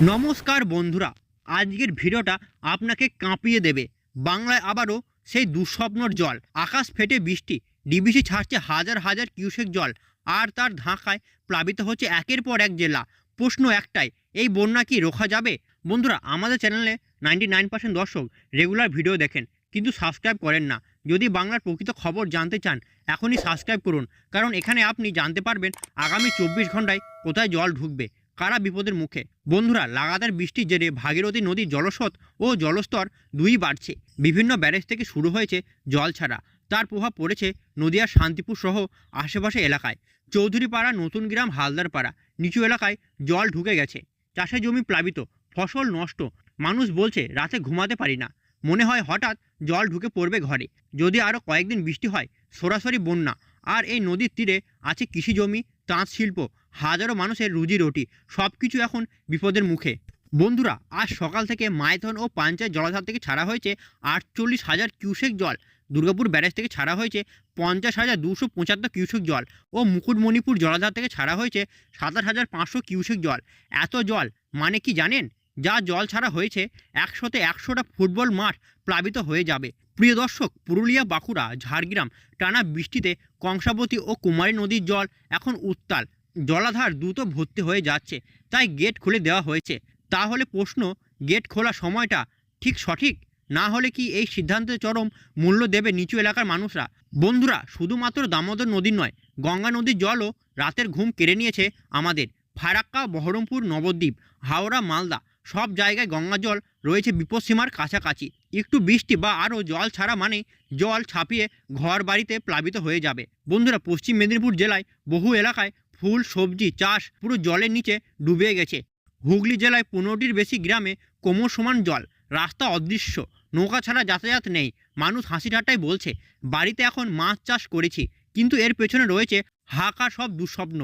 নমস্কার বন্ধুরা, আজকের ভিডিওটা আপনাকে কাঁপিয়ে দেবে। বাংলায় আবারও সেই দুঃস্বপ্নর জল, আকাশ ফেটে বৃষ্টি, ডিবিসি ছাড়ছে হাজার হাজার কিউসেক জল, আর তার ধাঁকায় প্লাবিত হচ্ছে একের পর এক জেলা। প্রশ্ন একটাই, এই বন্যা কি রোখা যাবে? বন্ধুরা, আমাদের চ্যানেলে নাইনটি নাইন পার্সেন্ট দর্শক রেগুলার ভিডিও দেখেন, কিন্তু সাবস্ক্রাইব করেন না। যদি বাংলার প্রকৃত খবর জানতে চান, এখনই সাবস্ক্রাইব করুন, কারণ এখানে আপনি জানতে পারবেন আগামী চব্বিশ ঘন্টায় কোথায় জল ঢুকবে। কারা বিপদের মুখে? বন্ধুরা, লাগাতার বৃষ্টির জেরে ভাগীরথী নদীর জলস্রোত ও জলস্তর দুই বাড়ছে। বিভিন্ন ব্যারেজ থেকে শুরু হয়েছে জল ছাড়া। তার প্রভাব পড়েছে নদিয়ার শান্তিপুর সহ আশেপাশে এলাকায়। চৌধুরীপাড়া, নতুন গ্রাম, হালদারপাড়া নিচু এলাকায় জল ঢুকে গেছে। চাষের জমি প্লাবিত, ফসল নষ্ট। মানুষ বলছে, রাতে ঘুমাতে পারি না। মনে হয় হঠাৎ জল ঢুকে পড়বে ঘরে। যদি আরও কয়েকদিন বৃষ্টি হয়, সরাসরি বন্যা। আর এই নদীর তীরে আছে কৃষি জমি, তাঁত শিল্প, হাজারো মানুষের রুজি রুটি সব কিছু এখন বিপদের মুখে। বন্ধুরা, আজ সকাল থেকে মাইথন ও পাঞ্চায়েত জলাধার থেকে ছাড়া হয়েছে আটচল্লিশ হাজার কিউসেক জল। দুর্গাপুর ব্যারেজ থেকে ছাড়া হয়েছে পঞ্চাশ হাজার দুশো পঁচাত্তর কিউসেক জল ও মুকুটমণিপুর জলাধার থেকে ছাড়া হয়েছে সাতাশ হাজার পাঁচশো কিউসেক জল। এত জল মানে কি জানেন? যা জল ছাড়া হয়েছে একশোতে একশোটা ফুটবল মাঠ প্লাবিত হয়ে যাবে। প্রিয় দর্শক, পুরুলিয়া, বাঁকুড়া, ঝাড়গ্রাম টানা বৃষ্টিতে কংসাবতী ও কুমারী নদীর জল এখন উত্তাল। জলাধার দ্রুত ভর্তি হয়ে যাচ্ছে, তাই গেট খুলে দেওয়া হয়েছে। তাহলে প্রশ্ন, গেট খোলা সময়টা ঠিক সঠিক? না হলে কি এই সিদ্ধান্তে চরম মূল্য দেবে নিচু এলাকার মানুষরা? বন্ধুরা, শুধুমাত্র দামোদর নদীর নয়, গঙ্গা নদীর জলও রাতের ঘুম কেড়ে নিয়েছে আমাদের। ফারাক্কা, বহরমপুর, নবদ্বীপ, হাওড়া, মালদা সব জায়গায় গঙ্গা জল রয়েছে বিপদসীমার কাছাকাছি। একটু বৃষ্টি বা আরও জল ছাড়া মানে জল ছাপিয়ে ঘর বাড়িতে প্লাবিত হয়ে যাবে। বন্ধুরা, পশ্চিম মেদিনীপুর জেলায় বহু এলাকায় ফুল, সবজি, চাষ পুরো জলের নিচে ডুবে গেছে। হুগলি জেলায় পনেরোটির বেশি গ্রামে কোমর সমান জল। রাস্তা অদৃশ্য। নৌকা ছাড়া যাতায়াত নেই। মানুষ হাসি ঠাট্টায় বলছে, বাড়িতে এখন মাছ চাষ করেছি, কিন্তু এর পেছনে রয়েছে হাঁকা সব দুঃস্বপ্ন।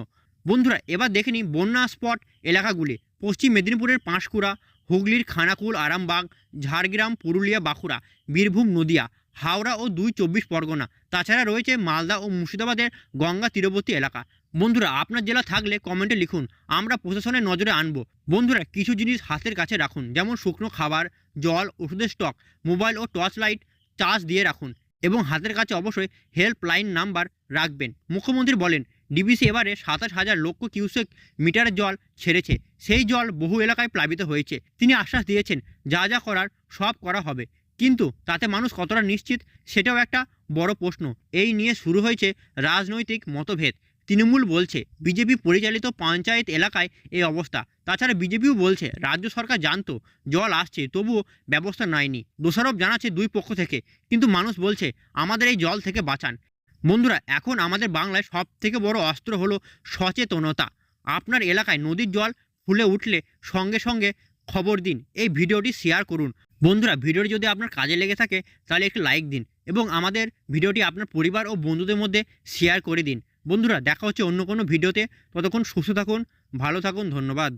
বন্ধুরা, এবার দেখে নিই বন্যা স্পট এলাকাগুলি। পশ্চিম মেদিনীপুরের পাঁশকুড়া, হুগলির খানাকুল, আরামবাগ, ঝাড়গ্রাম, পুরুলিয়া, বাঁকুড়া, বীরভূম, নদিয়া, হাওড়া ও দুই চব্বিশ পরগনা। তাছাড়া রয়েছে মালদা ও মুর্শিদাবাদের গঙ্গা তীরবর্তী এলাকা। বন্ধুরা, আপনার জেলা থাকলে কমেন্টে লিখুন, আমরা প্রশাসনের নজরে আনব। বন্ধুরা, কিছু জিনিস হাতের কাছে রাখুন, যেমন শুকনো খাবার, জল, ওষুধের স্টক, মোবাইল ও টর্চ লাইট চার্জ দিয়ে রাখুন এবং হাতের কাছে অবশ্যই হেল্পলাইন নাম্বার রাখবেন। মুখ্যমন্ত্রী বলেন ডিবিসি এবারে সাতাশ হাজার লক্ষ কিউসেক মিটারের জল ছেড়েছে। সেই জল বহু এলাকায় প্লাবিত হয়েছে। তিনি আশ্বাস দিয়েছেন, যা যা করার সব করা হবে। কিন্তু তাতে মানুষ কতটা নিশ্চিত, সেটাও একটা বড় প্রশ্ন। এই নিয়ে শুরু হয়েছে রাজনৈতিক মতভেদ। তৃণমূল বলছে, বিজেপি পরিচালিত পঞ্চায়েত এলাকায় এই অবস্থা। তাছাড়া বিজেপিও বলছে, রাজ্য সরকার জানতো, জল আসছে, তবুও ব্যবস্থা নেয়নি। দোষারোপ জানাচ্ছে দুই পক্ষ থেকে। কিন্তু মানুষ বলছে, আমাদের এই জল থেকে বাঁচান। বন্ধুরা, এখন আমাদের বাংলায় সব থেকে বড় অস্ত্র হলো সচেতনতা। আপনার এলাকায় নদীর জল ফুলে উঠলে সঙ্গে সঙ্গে খবর দিন, এই ভিডিওটি শেয়ার করুন। বন্ধুরা, ভিডিওটি যদি আপনার কাজে লেগে থাকে, তাহলে একটু লাইক দিন এবং আমাদের ভিডিওটি আপনার পরিবার ও বন্ধুদের মধ্যে শেয়ার করে দিন। বন্ধুরা, দেখা হচ্ছে অন্য কোনো ভিডিওতে। ততক্ষণ সুস্থ থাকুন, ভালো থাকুন, ধন্যবাদ।